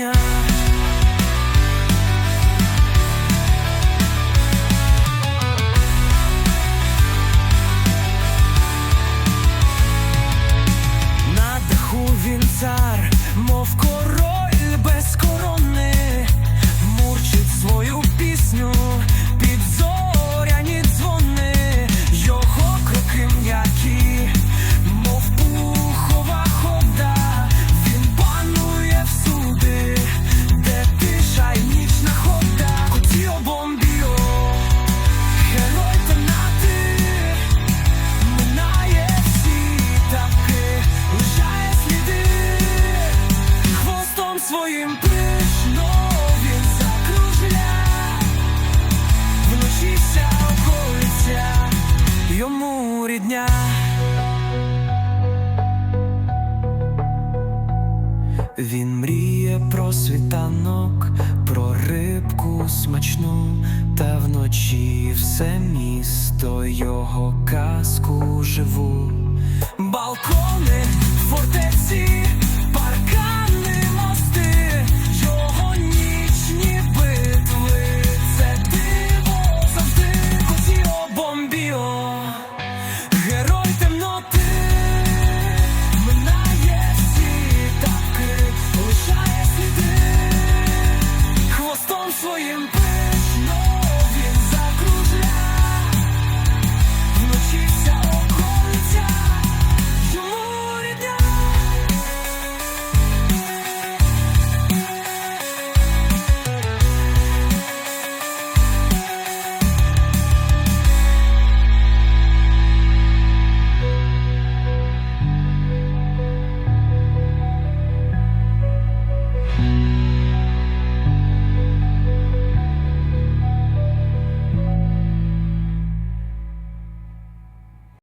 дня. На даху він цар, мов король без корони, мурчить свою пісню під дзвони, його кроки м'які. своїм пишно він закружля, вночі вся йому рідня. Він мріє про світанок, про рибку смачну, та вночі все місто його казку живу, балкони фортеці.